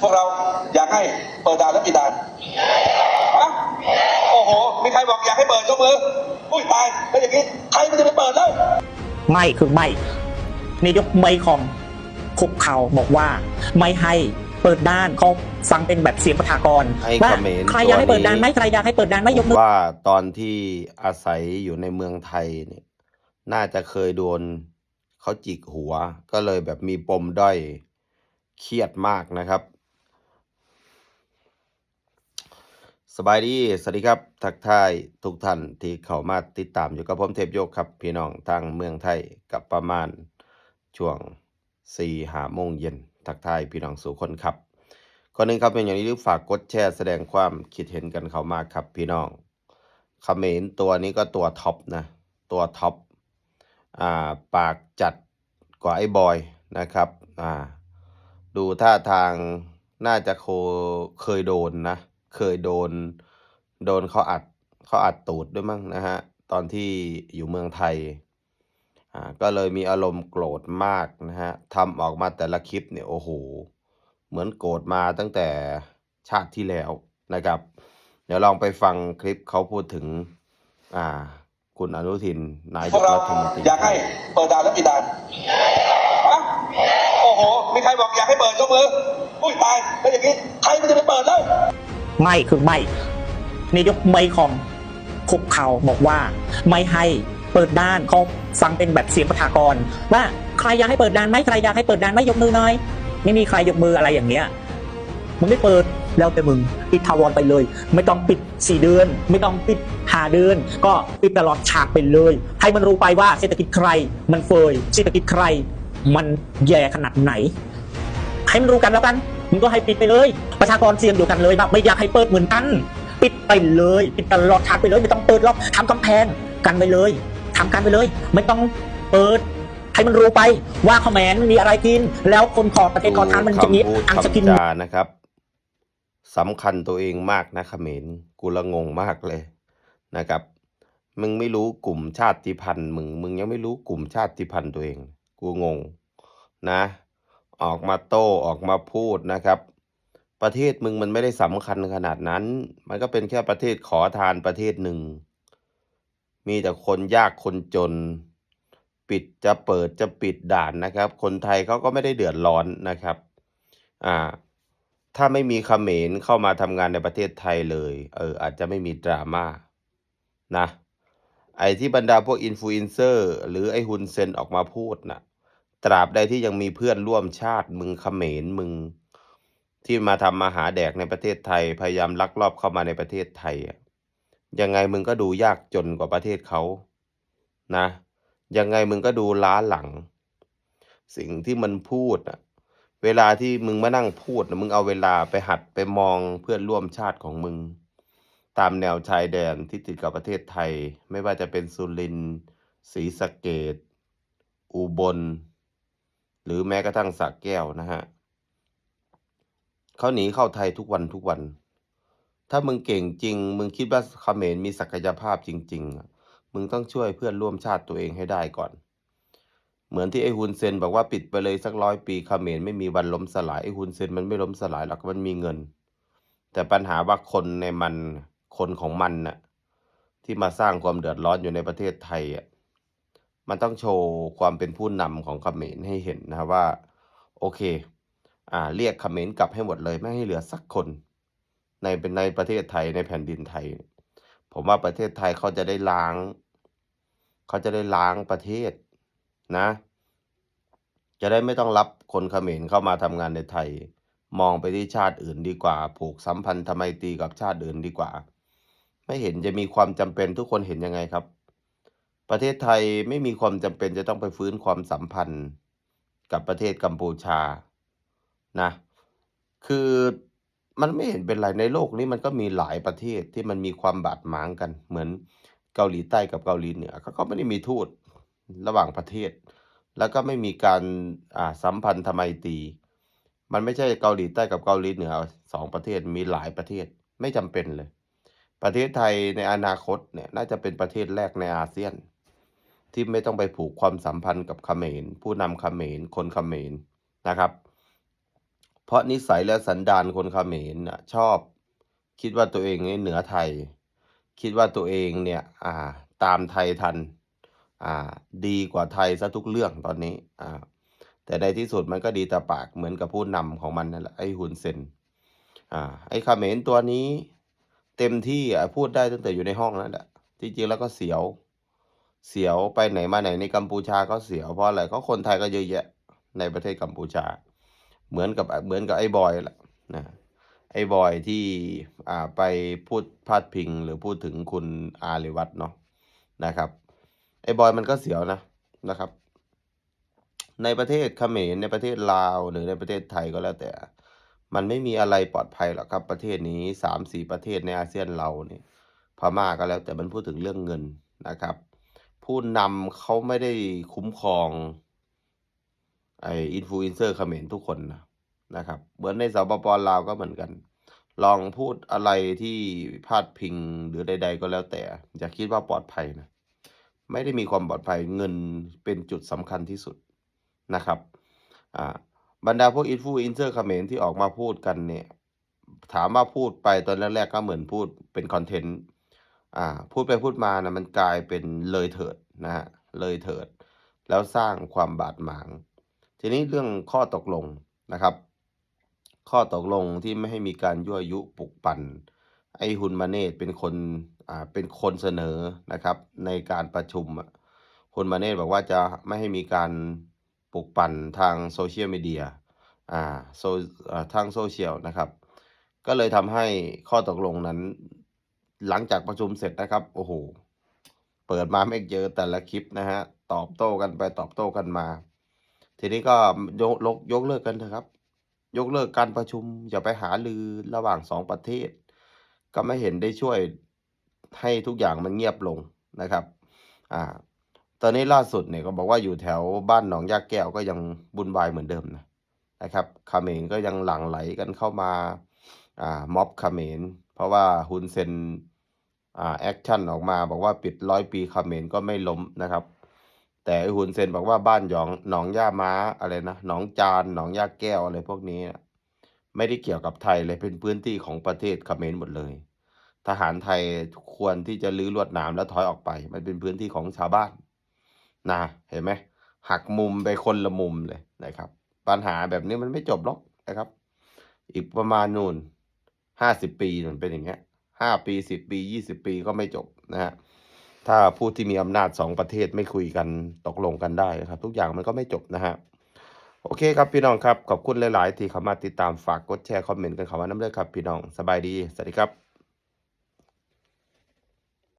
พวกเราอยากให้เปิดด่านและปิดด่านฮะโอ้โห มีใครบอกอยากให้เปิดยกมืออุ้ยตายแล้วอย่างนี้ใครมันจะไปเปิดแล้วไม่คือไม่นายกไม่ของคุกเขาบอกว่า ไม่ให้เปิดด้านเขาฟังเป็นแบบเสียงประชากรให้ว่าเขมรใครอยากให้ตัวนี้เปิดด้านไหมใครอยากให้เปิดด้านไหมยกมือว่าตอนที่อาศัยอยู่ในเมืองไทยเนี่ยน่าจะเคยโดนเขาจิกหัว ก็เลยแบบมีปมด้อยเครียดมากนะครับ สบายดี สวัสดีครับ ทักทายทุกท่านที่เข้ามาติดตามอยู่กับผมเทพโยกครับ พี่น้องทางเมืองไทยกับประมาณช่วงสี่หาโมงเย็น ทักทายพี่น้องสู่คนครับก่อนหนึ่งครับเป็นอย่างนี้ฝากกดแชร์แสดงความคิดเห็นกันเข้ามาครับพี่น้องเขมรตัวนี้ก็ตัวท็อปนะ ตัวท็อปอ่าปากจัดกว่าไอ้บอยนะครับอ่าดูท่าทางน่าจะโคเคยโดนนะ เคยโดนโดนเขาอัดเขาอัดตูดด้วยมั้งนะฮะ ตอนที่อยู่เมืองไทยอ่าก็เลยมีอารมณ์โกรธมากนะฮะทำออกมาแต่ละคลิปเนี่ยโอ้โห เหมือนโกรธมาตั้งแต่ชาติที่แล้วนะครับ เดี๋ยวลองไปฟังคลิปเขาพูดถึงอ่าคุณอนุทินนายพวกกเรารัฐมนตรีอยากให้เปิดด่านและปิดด่านฮะโอ้โห มีใครบอกอยากให้เปิดยกมือ อุ้ยตายแล้วอย่างนี้ ใครมันจะไปเปิดแล้ว ไม่คือไม่นายกไม่ของคุกเขาบอกว่า ไม่ให้เปิดด้านเขาฟังเป็นแบบเสียงประชากร ว่าใครอยากให้เปิดด้านไหมใครอยากให้เปิดด้านไหมยกมือหน่อยไม่มีใครยกมืออะไรอย่างเงี้ยมึงไม่เปิดแล้วแต่มึงปิดทาวรไปเลย ไม่ต้องปิดสี่เดือน ไม่ต้องปิดหาเดือน ก็ปิดตลอดฉากไปเลย ให้มันรู้ไปว่าเศรษฐกิจใคร มันเฟยเศรษฐกิจใคร มันแย่ขนาดไหน ให้มันรู้กันแล้วกัน มึงก็ให้ปิดไปเลย ประชากรเสี่ยงเดียวกันเลยแบบไม่อยากให้เปิดเหมือนกัน ปิดไปเลย ปิดตลอดชาติไปเลย ไม่ต้องเปิดหรอกทำกำแพงกันไปเลยทำกันไปเลย ไม่ต้องเปิดให้มันรู้ไปว่าเขมรมันมีอะไรกิน แล้วคนขอประเทศขอทานมันจะมีคำพูดอังจะกินคำจานะครับสำคัญตัวเองมากนะเขมรกูละงงมากเลยนะครับ มึงไม่รู้กลุ่มชาติพันธุ์มึง มึงยังไม่รู้กลุ่มชาติพันธุ์ตัวเอง กูงงนะ ออกมาโต้ออกมาพูดนะครับ ประเทศมึงมันไม่ได้สำคัญขนาดนั้น มันก็เป็นแค่ประเทศขอทานประเทศหนึ่ง มีแต่คนยากคนจน ปิดจะเปิดจะปิดด่านนะครับ คนไทยเขาก็ไม่ได้เดือดร้อนนะครับ อ่า ถ้าไม่มีเขมรเข้ามาทำงานในประเทศไทยเลย เออ อาจจะไม่มีดราม่านะไอ้ที่บรรดาพวกอินฟลูเอนเซอร์หรือไอ้ฮุนเซนออกมาพูดน่ะ ตราบใดที่ยังมีเพื่อนร่วมชาติมึงเขมรมึง ที่มาทำมาหาแดกในประเทศไทย พยายามลักลอบเข้ามาในประเทศไทยยังไงมึงก็ดูยากจนกว่าประเทศเขานะ ยังไงมึงก็ดูล้าหลัง สิ่งที่มันพูดอะเวลาที่มึงมานั่งพูดนะมึงเอาเวลาไปหัดไปมองเพื่อนร่วมชาติของมึง ตามแนวชายแดนที่ติดกับประเทศไทย ไม่ว่าจะเป็นสุรินทร์ศรีสะเกดอุบล หรือแม้กระทั่งสระแก้วนะฮะเขาหนีเข้าไทยทุกวันทุกวัน ถ้ามึงเก่งจริง มึงคิดว่าเขมรมีศักยภาพจริง ๆ มึงต้องช่วยเพื่อนร่วมชาติตัวเองให้ได้ก่อน เหมือนที่ไอ้ฮุนเซนบอกว่าปิดไปเลยสักร้อยปีเขมรไม่มีวันล้มสลายไอ้ฮุนเซนมันไม่ล้มสลายหรอกมันมีเงิน แต่ปัญหาว่าคนในมันคนของมันน่ะที่มาสร้างความเดือดร้อนอยู่ในประเทศไทยอะ มันต้องโชว์ความเป็นผู้นำของคอมเขมรให้เห็นนะครับว่า โอเค อ่า เรียกคอมเขมรกลับให้หมดเลย ไม่ให้เหลือสักคน ในเป็นในประเทศไทยในแผ่นดินไทย ผมว่าประเทศไทยเขาจะได้ล้าง เขาจะได้ล้างประเทศนะ จะได้ไม่ต้องรับคนเขมรเข้ามาทำงานในไทย มองไปที่ชาติอื่นดีกว่า ผูกสัมพันธ์ทำไมตีกับชาติอื่นดีกว่า ไม่เห็นจะมีความจำเป็นทุกคนเห็นยังไงครับ ประเทศไทยไม่มีความจำเป็นจะต้องไปฟื้นความสัมพันธ์กับประเทศกัมพูชานะ คือมันไม่เห็นเป็นไรในโลกนี้มันก็มีหลายประเทศที่มันมีความบาดหมางกัน เหมือนเกาหลีใต้กับเกาหลีเหนือเขาก็ไม่ได้มีทูตระหว่างประเทศ แล้วก็ไม่มีการสัมพันธไมตรีมันไม่ใช่เกาหลีใต้กับเกาหลีเหนือสองประเทศมีหลายประเทศไม่จำเป็นเลย ประเทศไทยในอนาคตเนี่ยน่าจะเป็นประเทศแรกในอาเซียน ที่ไม่ต้องไปผูกความสัมพันธ์กับเขมรผู้นำเขมรคนเขมรนะครับ เพราะนิสัยและสันดานคนเขมรนะชอบ คิดว่าตัวเองนี่เหนือไทย คิดว่าตัวเองเนี่ยอ่าตามไทยทันอ่าดีกว่าไทยซะทุกเรื่องตอนนี้อ่าแต่ในที่สุดมันก็ดีแต่ปากเหมือนกับผู้นำของมันนั่นแหละไอ้ฮุนเซนอ่าไอ้เขมรตัวนี้ เต็มที่พูดได้ตั้งแต่อยู่ในห้องนั่นแหละจริงๆแล้วก็เสียว เสียวไปไหนมาไหนในกัมพูชาก็เสียวเพราะอะไรก็คนไทยก็เยอะแยะ ในประเทศกัมพูชา เหมือนกับเหมือนกับไอ้บอยแหละนะไอ้บอยที่อ่าไปพูดพาดพิงหรือพูดถึงคุณอาริวัตรเนาะนะครับ ไอ้บอยมันก็เสียวนะนะครับ ในประเทศเขมรในประเทศลาวหรือในประเทศไทยก็แล้วแต่ มันไม่มีอะไรปลอดภัยหรอกครับ ประเทศนี้สามสี่ประเทศในอาเซียนเราเนี่ยพม่าก็แล้วแต่มันพูดถึงเรื่องเงินนะครับ ผู้นำเขาไม่ได้คุ้มครองไออินฟลูเอนเซอร์เขมรทุกคนนะนะครับ เหมือนในสปปลาวก็เหมือนกัน ลองพูดอะไรที่พาดพิงหรือใด ๆ ก็แล้วแต่ อย่าคิดว่าปลอดภัยนะ ไม่ได้มีความปลอดภัยเงินเป็นจุดสำคัญที่สุดนะครับอ่าบรรดาพวกอินฟลูเอนเซอร์เขมรที่ออกมาพูดกันเนี่ย ถามว่าพูดไปตอนแรกๆก็เหมือนพูดเป็นคอนเทนต์ อ่า พูดไปพูดมานะมันกลายเป็นเลยเถิดนะฮะเลยเถิด แล้วสร้างความบาดหมาง ทีนี้เรื่องข้อตกลงนะครับ ข้อตกลงที่ไม่ให้มีการยั่วยุปลุกปั่น ไอ้ฮุนมาเนตเป็นคนอ่าเป็นคนเสนอนะครับ ในการประชุมอะฮุนมาเนตบอกว่าจะไม่ให้มีการปลุกปั่นทางโซเชียลมีเดียอ่าโซทางโซเชียลนะครับ ก็เลยทำให้ข้อตกลงนั้น หลังจากประชุมเสร็จนะครับ โอ้โห เปิดมาไม่เจอแต่ละคลิปนะฮะ ตอบโต้กันไปตอบโต้กันมา ทีนี้ก็ยกลกยกเลิกกันเถอะครับ ยกเลิกการประชุม อย่าไปหาลือระหว่างสองประเทศ ก็ไม่เห็นได้ช่วยให้ทุกอย่างมันเงียบลงนะครับ อ่า ตอนนี้ล่าสุดเนี่ยก็บอกว่าอยู่แถวบ้านหนองยาแก้วก็ยังบุญวายเหมือนเดิมนะนะครับเขมรก็ยังหลั่งไหลกันเข้ามา อ่า ม็อบเขมร เพราะว่าฮุนเซน แอคชั่นออกมาบอกว่าปิดร้อยปีเขมรก็ไม่ล้มนะครับ แต่ไอฮุนเซนบอกว่าบ้านหยองหนองย่าม้าอะไรนะหนองจานหนองย่าแก้วอะไรพวกนี้ ไม่ได้เกี่ยวกับไทยเลยเป็นพื้นที่ของประเทศเขมรหมดเลย ทหารไทยควรที่จะลื้อลวดหนามแล้วถอยออกไป มันเป็นพื้นที่ของชาวบ้านนะเห็นไหมหักมุมไปคนละมุมเลยนะครับ ปัญหาแบบนี้มันไม่จบหรอกนะครับ อีกประมาณนู่นห้าสิบปีมันเป็นอย่างเงี้ย ห้าปีสิบปียี่สิบปีก็ไม่จบนะฮะถ้าผู้ที่มีอำนาจสองประเทศไม่คุยกันตกลงกันได้นะครับ ทุกอย่างมันก็ไม่จบนะฮะโอเคครับพี่น้องครับ ขอบคุณหลาย ๆ ที่เข้ามาติดตามฝากกดแชร์คอมเมนต์กันเข้ามาน้ำเลือครับพี่น้องสบายดี สวัสดีครับ